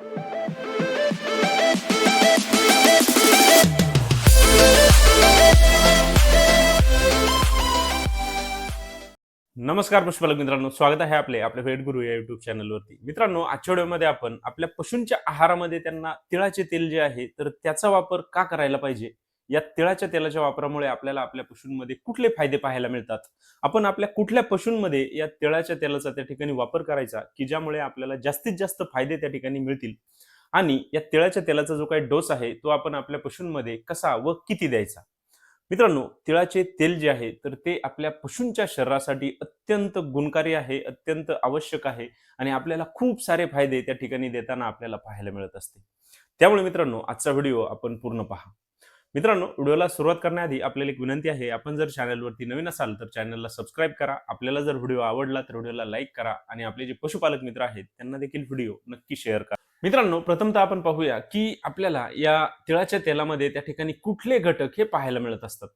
नमस्कार पुष्पालक मित्रांनो स्वागत आहे आपले आपल्या भेट गुरु या युट्यूब चॅनलवरती मित्रांनो आजच्या व्हिडिओमध्ये आपण आपल्या पशूंच्या आहारामध्ये त्यांना तिळाचे तेल जे आहे तर त्याचा वापर का करायला पाहिजे? या तिळाच्या तेलाच्या वापरामुळे आपल्याला आपल्या पशूंमध्ये कुठले फायदे पाहायला मिळतात? आपण आपल्या कुठल्या पशूंमध्ये या तिळाच्या तेलाचा त्या ठिकाणी वापर करायचा की ज्यामुळे आपल्याला जास्तीत जास्त फायदे त्या ठिकाणी मिळतील? आणि या तिळाच्या तेलाचा जो काही डोस आहे तो आपण आपल्या पशूंमध्ये कसा व किती द्यायचा? मित्रांनो तिळाचे तेल जे आहे तर ते आपल्या पशूंच्या शरीरासाठी अत्यंत गुणकारी आहे अत्यंत आवश्यक आहे आणि आपल्याला खूप सारे फायदे त्या ठिकाणी देताना आपल्याला पाहायला मिळत असते. त्यामुळे मित्रांनो आजचा व्हिडिओ आपण पूर्ण पहा. मित्रांनो व्हिडिओला सुरुवात करण्याआधी आपल्याला एक विनंती आहे आपण जर चॅनलवरती नवीन असाल तर चॅनलला सबस्क्राईब करा. आपल्याला जर व्हिडिओ आवडला तर व्हिडिओला लाईक करा आणि आपले जे पशुपालक मित्र आहेत त्यांना देखील व्हिडिओ नक्की शेअर करा. मित्रांनो प्रथमतः आपण पाहूया की आपल्याला या तिळाच्या तेलामध्ये त्या ठिकाणी कुठले घटक हे पाहायला मिळत असतात?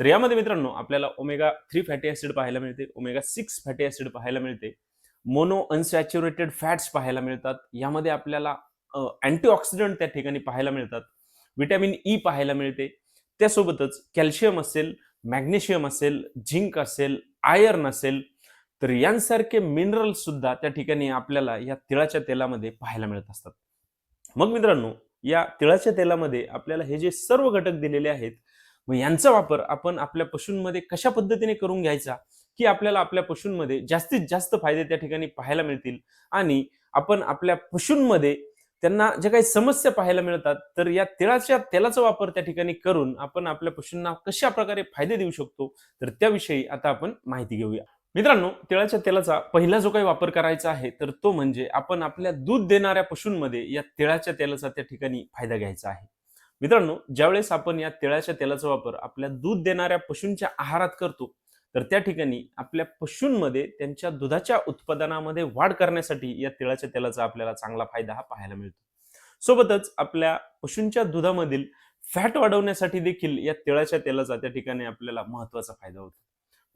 तर यामध्ये मित्रांनो आपल्याला ओमेगा थ्री फॅटी ऍसिड पाहायला मिळते ओमेगा सिक्स फॅटी ऍसिड पाहायला मिळते मोनो अनसॅच्युरेटेड फॅट्स पाहायला मिळतात यामध्ये आपल्याला अँटीऑक्सिडंट त्या ठिकाणी पाहायला मिळतात विटॅमिन ई पाहायला मिळते. त्यासोबतच कॅल्शियम असेल मॅग्नेशियम असेल झिंक असेल आयर्न असेल तर यांसारखे मिनरल सुद्धा त्या ठिकाणी आपल्याला या तिळाच्या तेलामध्ये पाहायला मिळत असतात. मग मित्रांनो या तिळाच्या तेलामध्ये आपल्याला हे जे सर्व घटक दिलेले आहेत मग यांचा वापर आपण आपल्या पशूंमध्ये कशा पद्धतीने करून घ्यायचा की आपल्याला आपल्या पशूंमध्ये जास्तीत जास्त फायदे त्या ठिकाणी पाहायला मिळतील आणि आपण आपल्या पशूंमध्ये त्यांना ज्या काही समस्या पाहायला मिळतात तर या तिळाच्या तेलाचा वापर त्या ठिकाणी करून आपण आपल्या पशूंना कशा प्रकारे फायदे देऊ शकतो तर त्याविषयी आता आपण माहिती घेऊया. मित्रांनो तिळाच्या तेलाचा पहिला जो काही वापर करायचा आहे तर तो म्हणजे आपण आपल्या दूध देणाऱ्या पशूंमध्ये या तिळाच्या तेलाचा त्या ठिकाणी फायदा घ्यायचा आहे. मित्रांनो ज्यावेळेस आपण या तिळाच्या तेलाचा वापर आपल्या दूध देणाऱ्या पशूंच्या आहारात करतो तर त्या ठिकाणी आपल्या पशूंमध्ये त्यांच्या दुधाच्या उत्पादनामध्ये वाढ करण्यासाठी या तिळाच्या तेलाचा आपल्याला चांगला फायदा हा पाहायला मिळतो. सोबतच आपल्या पशूंच्या दुधामधील फॅट वाढवण्यासाठी देखील या तिळाच्या तेलाचा त्या ठिकाणी आपल्याला महत्त्वाचा फायदा होतो.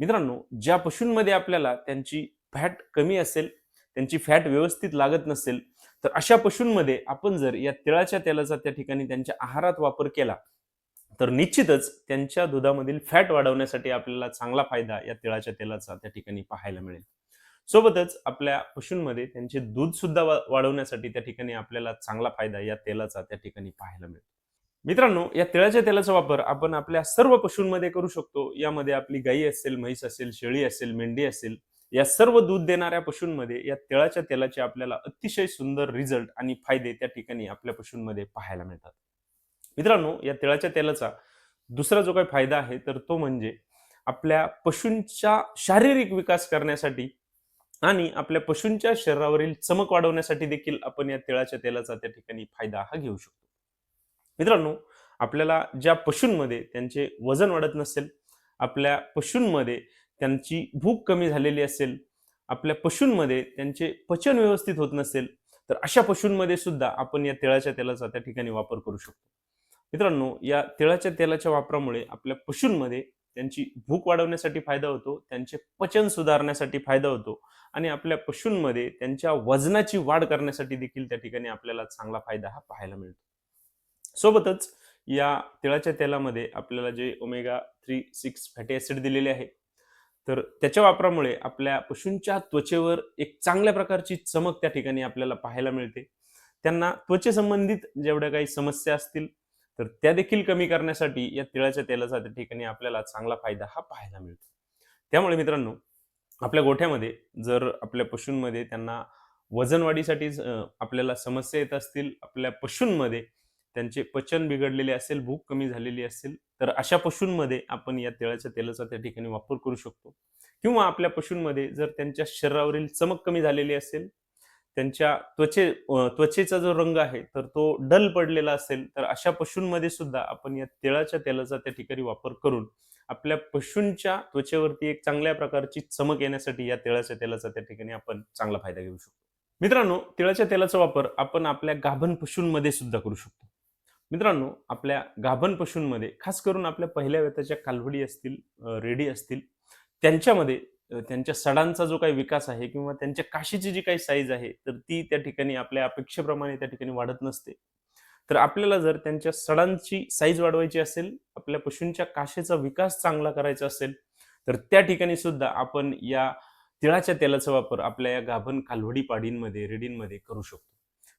मित्रांनो ज्या पशूंमध्ये आपल्याला त्यांची फॅट कमी असेल त्यांची फॅट व्यवस्थित लागत नसेल तर अशा पशूंमध्ये आपण जर या तिळाच्या तेलाचा त्या ठिकाणी त्यांच्या आहारात वापर केला तर निश्चितच त्यांच्या दुधामधील फॅट वाढवण्यासाठी आपल्याला चांगला फायदा या तिळाच्या तेलाचा त्या ठिकाणी पाहायला मिळेल. सोबतच आपल्या पशूंमध्ये त्यांचे दूध सुद्धा वाढवण्यासाठी त्या ठिकाणी आपल्याला चांगला फायदा या तेलाचा त्या ठिकाणी पाहायला मिळेल. मित्रांनो या तिळाच्या तेलाचा वापर आपण आपल्या सर्व पशूंमध्ये करू शकतो. यामध्ये आपली गाई असेल म्हैस असेल शेळी असेल मेंढी असेल या सर्व दूध देणाऱ्या पशूंमध्ये या तिळाच्या तेलाचे आपल्याला अतिशय सुंदर रिझल्ट आणि फायदे त्या ठिकाणी आपल्या पशूंमध्ये पाहायला मिळतात. मित्रांनो या तिळाच्या तेलाचा दुसरा जो काही फायदा आहे तर तो म्हणजे आपल्या पशूंच्या शारीरिक विकास करण्यासाठी आणि आपल्या पशूंच्या शरीरावरील चमक वाढवण्यासाठी देखील आपण या तिळाच्या तेलाचा त्या ठिकाणी फायदा हा घेऊ शकतो. मित्रांनो आपल्याला ज्या पशूंमध्ये त्यांचे वजन वाढत नसेल आपल्या पशूंमध्ये त्यांची भूक कमी झालेली असेल आपल्या पशूंमध्ये त्यांचे पचन व्यवस्थित होत नसेल तर अशा पशूंमध्ये सुद्धा आपण या तिळाच्या तेलाचा त्या ठिकाणी वापर करू शकतो. मित्रांनो या तिळाच्या तेलाच्या वापरामुळे आपल्या पशूंमध्ये त्यांची भूक वाढवण्यासाठी फायदा होतो त्यांचे पचन सुधारण्यासाठी फायदा होतो आणि आपल्या पशूंमध्ये त्यांच्या वजनाची वाढ करण्यासाठी देखील त्या ठिकाणी आपल्याला चांगला फायदा हा पाहायला मिळतो. सोबतच या तिळाच्या तेलामध्ये आपल्याला जे omega three six fatty acid दिलेले आहे तर त्याच्या वापरामुळे आपल्या पशूंच्या त्वचेवर एक चांगल्या प्रकारची चमक त्या ठिकाणी आपल्याला पाहायला मिळते. त्यांना त्वचेसंबंधित जेवढ्या काही समस्या असतील तर त्या देखील कमी करण्यासाठी या तिळाच्या तेलाचा त्या ठिकाणी आपल्याला चांगला फायदा हा पाहायला मिळतो. त्यामुळे मित्रांनो आपल्या गोठ्यामध्ये जर आपल्या पशूंमध्ये त्यांना वजनवाढीसाठी आपल्याला समस्या येत असतील आपल्या पशूंमध्ये त्यांचे पचन बिघडलेले असेल भूक कमी झालेली असेल तर अशा पशूंमध्ये आपण या तिळाच्या तेलाचा त्या ठिकाणी वापर करू शकतो. किंवा आपल्या पशूंमध्ये जर त्यांच्या शरीरावरील चमक कमी झालेली असेल त्यांच्या त्वचे त्वचेचा जो रंग आहे तर तो डल पडलेला असेल तर अशा पशूंमध्ये सुद्धा आपण या तिळाच्या तेलाचा त्या ठिकाणी वापर करून आपल्या पशूंच्या त्वचेवरती एक चांगल्या प्रकारची चमक येण्यासाठी या तिळाच्या तेलाचा त्या ठिकाणी आपण चांगला फायदा घेऊ शकतो. मित्रांनो तिळाच्या तेलाचा वापर आपण आपल्या गाभण पशूंमध्ये सुद्धा करू शकतो. मित्रांनो आपल्या गाभण पशूंमध्ये खास करून आपल्या पहिल्या वेताच्या कालवडी असतील रेडी असतील त्यांच्यामध्ये त्यांच्या सडांचा जो काही विकास आहे किंवा त्यांच्या काशीची जी काही साईज आहे तर ती त्या ठिकाणी आपल्या अपेक्षेप्रमाणे त्या ठिकाणी वाढत नसते. तर आपल्याला जर त्यांच्या सडांची साईज वाढवायची असेल आपल्या पशूंच्या काशेचा विकास चांगला करायचा असेल तर त्या ठिकाणी सुद्धा आपण या तिळाच्या तेलाचा वापर आपल्या या गाभण कालवडी पाडींमध्ये रेडींमध्ये करू शकतो.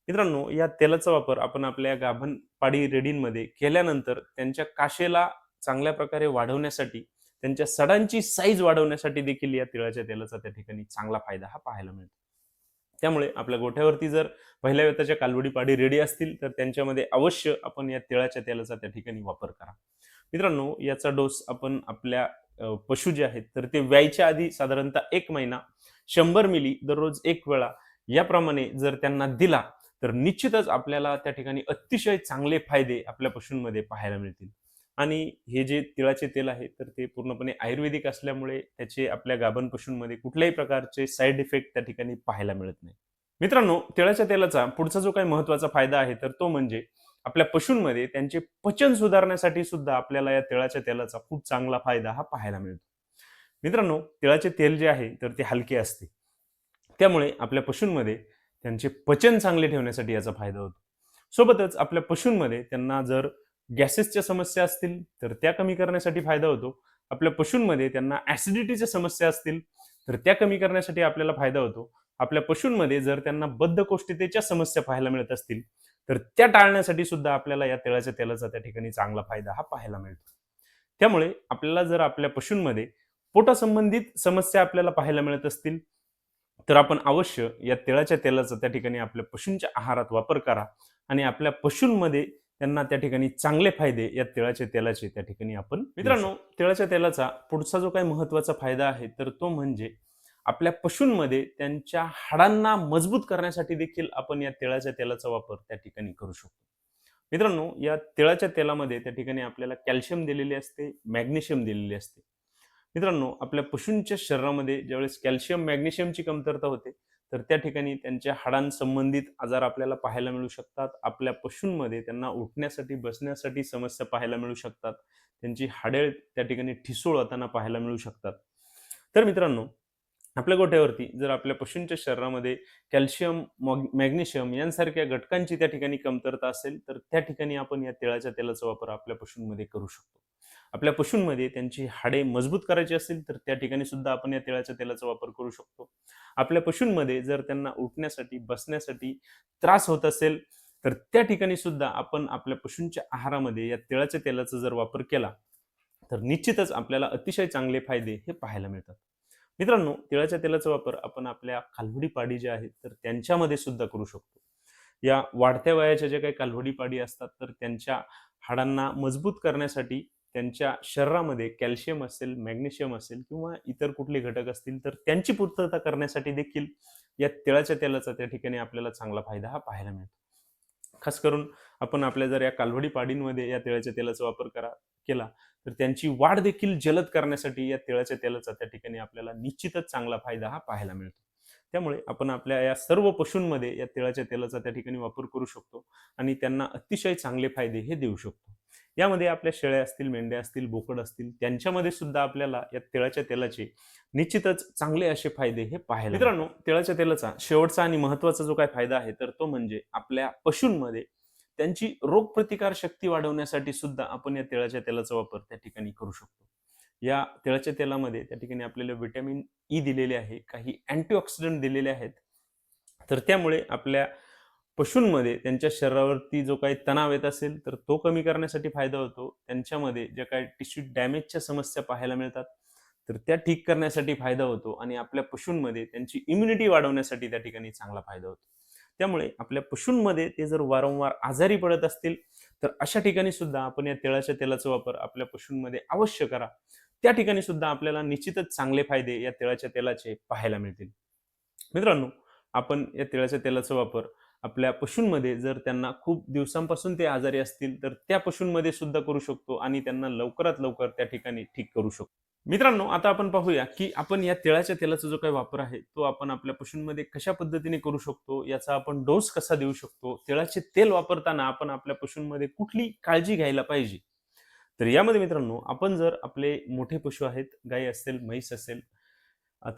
मित्रांनो या तेलाचा वापर आपण आपल्या या गाभण पाडी रेडींमध्ये केल्यानंतर त्यांच्या काशेला चांगल्या प्रकारे वाढवण्यासाठी त्यांच्या सडांची साईज वाढवण्यासाठी देखील या तिळाच्या तेलाचा त्या ठिकाणी चांगला फायदा हा पाहायला मिळतो. त्यामुळे आपल्या गोठ्यावरती जर पहिल्या वेताच्या कालवडी पाडी रेडी असतील तर त्यांच्यामध्ये अवश्य आपण या तिळाच्या तेलाचा त्या ठिकाणी वापर करा. मित्रांनो याचा डोस आपण आपल्या पशु जे आहेत तर ते व्यायच्या आधी साधारणतः एक महिना शंभर मिली दररोज एक वेळा याप्रमाणे जर त्यांना दिला तर निश्चितच आपल्याला त्या ठिकाणी अतिशय चांगले फायदे आपल्या पशूंमध्ये पाहायला मिळतील. आणि हे जे तिळाचे तेल आहे तर ते पूर्णपणे आयुर्वेदिक असल्यामुळे त्याचे आपल्या गाभण पशूंमध्ये कुठल्याही प्रकारचे साईड इफेक्ट त्या ठिकाणी पाहायला मिळत नाही. मित्रांनो तिळाच्या तेलाचा पुढचा जो काही महत्त्वाचा फायदा आहे तर तो म्हणजे आपल्या पशूंमध्ये त्यांचे पचन सुधारण्यासाठी सुद्धा आपल्याला या तिळाच्या तेलाचा खूप चांगला फायदा हा पाहायला मिळतो. मित्रांनो तिळाचे तेल जे आहे तर ते हलके असते. त्यामुळे आपल्या पशूंमध्ये त्यांचे पचन चांगले ठेवण्यासाठी याचा फायदा होतो. सोबतच आपल्या पशूंमध्ये त्यांना जर गॅसेसच्या समस्या असतील तर त्या कमी करण्यासाठी फायदा होतो. आपल्या पशूंमध्ये त्यांना ऍसिडिटीच्या समस्या असतील तर त्या कमी करण्यासाठी आपल्याला फायदा होतो. आपल्या पशूंमध्ये जर त्यांना बद्धकोष्ठतेच्या समस्या पाहायला मिळत असतील तर त्या टाळण्यासाठी सुद्धा आपल्याला या तिळाच्या तेलाचा त्या ठिकाणी चांगला फायदा हा पाहायला मिळतो. त्यामुळे आपल्याला जर आपल्या पशूंमध्ये पोटासंबंधित समस्या आपल्याला पाहायला मिळत असतील तर आपण अवश्य या तिळाच्या तेलाचा त्या ठिकाणी आपल्या पशूंच्या आहारात वापर करा आणि आपल्या पशूंमध्ये त्यांना त्या ठिकाणी चांगले फायदे या तिळाच्या तेलाचे त्या ठिकाणी आपण मित्रांनो तिळाच्या तेलाचा पुढचा जो काही महत्त्वाचा फायदा आहे तर तो म्हणजे आपल्या पशूंमध्ये त्यांच्या हाडांना मजबूत करण्यासाठी देखील आपण या तिळाच्या तेलाचा वापर त्या ठिकाणी करू शकतो. मित्रांनो या तिळाच्या तेलामध्ये त्या ठिकाणी आपल्याला कॅल्शियम दिलेले असते मॅग्नेशियम दिलेले असते. मित्रांनो आपल्या पशूंच्या शरीरामध्ये ज्यावेळेस कॅल्शियम मॅग्नेशियमची कमतरता होते तर त्या ठिकाणी त्यांच्या हाडांसंबंधित आजार आपल्याला पाहायला मिळू शकतात. आपल्या पशूंमध्ये त्यांना उठण्यासाठी बसण्यासाठी समस्या पाहायला मिळू शकतात. त्यांची हाडे त्या ठिकाणी ठिसूळ होताना पाहायला मिळू शकतात. तर मित्रांनो आपल्या गोठ्यावरती जर आपल्या पशूंच्या शरीरामध्ये कॅल्शियम मॅग्नेशियम यांसारख्या घटकांची त्या ठिकाणी कमतरता असेल तर त्या ठिकाणी आपण या तिळाच्या तेलाचा वापर आपल्या पशूंमध्ये करू शकतो. आपल्या पशूंमध्ये त्यांची हाडे मजबूत करायची असतील तर त्या ठिकाणी सुद्धा आपण या तिळाच्या तेलाचा वापर करू शकतो. आपल्या पशूंमध्ये जर त्यांना उठण्यासाठी बसण्यासाठी त्रास होत असेल तर त्या ठिकाणी सुद्धा आपण आपल्या पशूंच्या आहारामध्ये या तिळाच्या तेलाचा जर वापर केला तर निश्चितच आपल्याला अतिशय चांगले फायदे हे पाहायला मिळतात. मित्रांनो तिळाच्या तेलाचा वापर आपण आपल्या कालवडी पाडी ज्या आहेत तर त्यांच्यामध्ये सुद्धा करू शकतो. या वाढत्या वयाच्या ज्या काही कालवडी पाडी असतात तर त्यांच्या हाडांना मजबूत करण्यासाठी त्यांच्या शरीरामध्ये कॅल्शियम असेल मॅग्नेशियम असेल किंवा इतर कुठले घटक असतील तर त्यांची पूर्तता करण्यासाठी देखील या तिळाच्या तेलाचा त्या ठिकाणी आपल्याला चांगला फायदा हा पाहायला मिळतो. खास करून आपण आपल्या जर या कालवडी पाडींमध्ये या तिळाच्या तेलाचा वापर करा केला तर त्यांची वाढ देखील जलद करण्यासाठी या तिळाच्या तेलाचा त्या ठिकाणी आपल्याला निश्चितच चांगला फायदा हा पाहायला मिळतो. त्यामुळे आपण आपल्या या सर्व पशूंमध्ये या तिळाच्या तेलाचा त्या ठिकाणी वापर करू शकतो आणि त्यांना अतिशय चांगले फायदे हे देऊ शकतो. यामध्ये आपल्या शेळ्या असतील मेंढ्या असतील बोकड असतील त्यांच्यामध्ये सुद्धा आपल्याला या तिळाच्या तेलाचे निश्चितच चांगले असे फायदे हे पाहायला मित्रांनो तिळाच्या तेलाचा शेवटचा आणि महत्त्वाचा जो काय फायदा आहे तर तो म्हणजे आपल्या पशूंमध्ये त्यांची रोगप्रतिकार शक्ती वाढवण्यासाठी सुद्धा आपण या तिळाच्या तेलाचा वापर त्या ठिकाणी करू शकतो. या तिळाच्या तेलामध्ये त्या ठिकाणी आपल्याला विटॅमिन ई दिलेले आहे काही अँटीऑक्सिडंट दिलेले आहेत. तर त्यामुळे आपल्या पशूंमध्ये त्यांच्या शरीरावरती जो काही तणाव येत असेल तर तो कमी करण्यासाठी फायदा होतो. त्यांच्यामध्ये ज्या काही टिश्यू डॅमेजच्या समस्या पाहायला मिळतात तर त्या ठीक करण्यासाठी फायदा होतो आणि आपल्या पशूंमध्ये त्यांची इम्युनिटी वाढवण्यासाठी त्या ठिकाणी चांगला फायदा होतो. त्यामुळे आपल्या पशूंमध्ये ते जर वारंवार आजारी पडत असतील तर अशा ठिकाणी सुद्धा आपण या तिळाच्या तेलाचा वापर आपल्या पशूंमध्ये अवश्य करा. त्या ठिकाणी सुद्धा आपल्याला निश्चितच चांगले फायदे या तिळाच्या तेलाचे पाहायला मिळतील. मित्रांनो आपण या तिळाच्या तेलाचा वापर आपल्या पशूंमध्ये जर त्यांना खूप दिवसांपासून ते आजारी असतील तर त्या पशूंमध्ये सुद्धा करू शकतो आणि त्यांना लवकरात लवकर त्या ठिकाणी ठीक करू शकतो. मित्रांनो आता आपण पाहूया की आपण या तिळाच्या तेलाचा जो काही वापर आहे तो आपण आपल्या पशूंमध्ये कशा पद्धतीने करू शकतो? याचा आपण डोस कसा देऊ शकतो? तिळाचे तेल वापरताना आपण आपल्या पशूंमध्ये कुठली काळजी घ्यायला पाहिजे? तर यामध्ये मित्रांनो आपण जर आपले मोठे पशु आहेत गाई असेल म्हैस असेल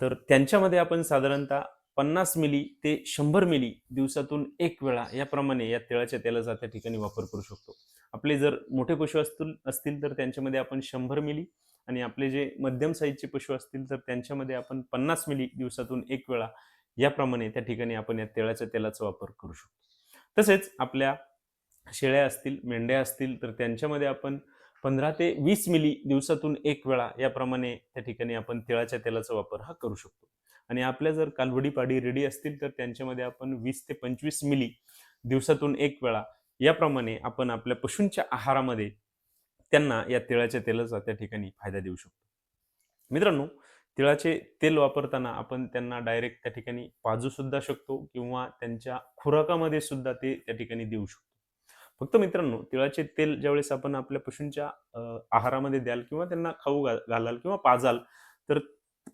तर त्यांच्यामध्ये आपण साधारणतः पन्नास मिली ते शंभर मिली दिवसातून एक वेळा याप्रमाणे या तिळाच्या तेलाचा त्या ठिकाणी वापर करू शकतो. आपले जर मोठे पशु असतील असतील तर त्यांच्यामध्ये आपण शंभर मिली आणि आपले जे मध्यम साईजचे पशु असतील तर त्यांच्यामध्ये आपण पन्नास मिली दिवसातून एक वेळा याप्रमाणे त्या ठिकाणी आपण या तिळाच्या तेलाचा वापर करू शकतो. तसेच आपल्या शेळ्या असतील मेंढ्या असतील तर त्यांच्यामध्ये आपण पंधरा ते वीस मिली दिवसातून एक वेळा याप्रमाणे त्या ठिकाणी आपण तिळाच्या तेलाचा वापर हा करू शकतो. आणि आपल्या जर कालवडी पाडी रेडी असतील तर त्यांच्यामध्ये आपण वीस ते पंचवीस मिली दिवसातून एक वेळा याप्रमाणे आपण आपल्या पशूंच्या आहारामध्ये त्यांना या तिळाच्या तेलाचा त्या ठिकाणी फायदा देऊ शकतो. मित्रांनो तिळाचे तेल वापरताना आपण त्यांना डायरेक्ट त्या ठिकाणी पाजू सुद्धा शकतो किंवा त्यांच्या खुराकामध्ये सुद्धा ते त्या ठिकाणी देऊ शकतो. फक्त मित्रांनो तिळाचे तेल ज्यावेळेस आपण आपल्या पशूंच्या आहारामध्ये द्याल किंवा त्यांना खाऊ घा घालाल किंवा पाजाल तर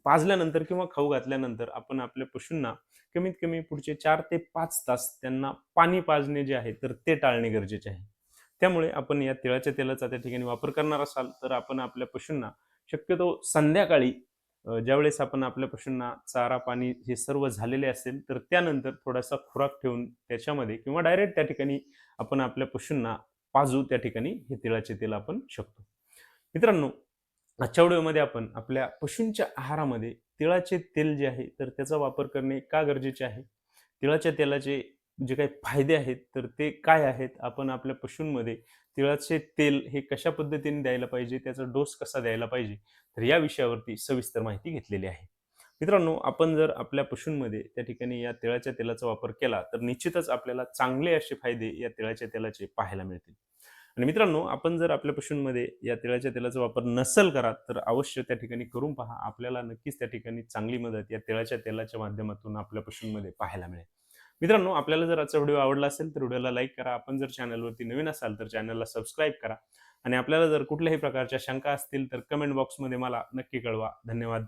पाजल्यानंतर किंवा खाऊ घातल्यानंतर आपण आपल्या पशूंना कमीत कमी पुढचे चार ते पाच तास त्यांना पाणी पाजणे जे आहे तर ते टाळणे गरजेचे आहे. त्यामुळे आपण या तिळाच्या तेलाचा त्या ठिकाणी वापर करणार असाल तर आपण आपल्या पशूंना शक्यतो संध्याकाळी ज्यावेळेस आपण आपल्या पशूंना चारा पाणी हे सर्व झालेले असेल तर त्यानंतर थोडासा खुराक ठेवून त्याच्यामध्ये किंवा डायरेक्ट त्या ठिकाणी आपण आपल्या पशूंना पाजू त्या ठिकाणी हे तिळाचे तेल आपण शकतो. मित्रांनो आजच्या व्हिडिओमध्ये आपण आपल्या पशूंच्या आहारामध्ये तिळाचे तेल जे आहे तर त्याचा वापर करणे का गरजेचे आहे? तिळाच्या तेलाचे जे काही फायदे आहेत तर ते काय आहेत? आपण आपल्या पशूंमध्ये तिळाचे तेल हे कशा पद्धतीने द्यायला पाहिजे? त्याचा डोस कसा द्यायला पाहिजे? तर या विषयावरती सविस्तर माहिती घेतलेली आहे. मित्रांनो आपण जर आपल्या पशूंमध्ये त्या ठिकाणी या तिळाच्या तेलाचा वापर केला तर निश्चितच आपल्याला चांगले असे फायदे या तिळाच्या तेलाचे पाहायला मिळतील. आणि मित्रांनो आपण जर आपल्या पशूंमध्ये या तिळाच्या तेलाचा वापर नसल करा तर अवश्य त्या ठिकाणी करून पहा. आपल्याला नक्कीच त्या ठिकाणी चांगली मदत या तिळाच्या तेलाच्या माध्यमातून आपल्या पशूंमध्ये पाहायला मिळेल. मित्रांनो आपल्याला जर आजचा व्हिडिओ आवडला असेल तर व्हिडिओला लाईक करा. आपण जर चॅनलवरती नवीन असाल तर चॅनलला सबस्क्राईब करा. आणि आपल्याला जर कुठल्याही प्रकारच्या शंका असतील तर कमेंट बॉक्समध्ये मला नक्की कळवा. धन्यवाद.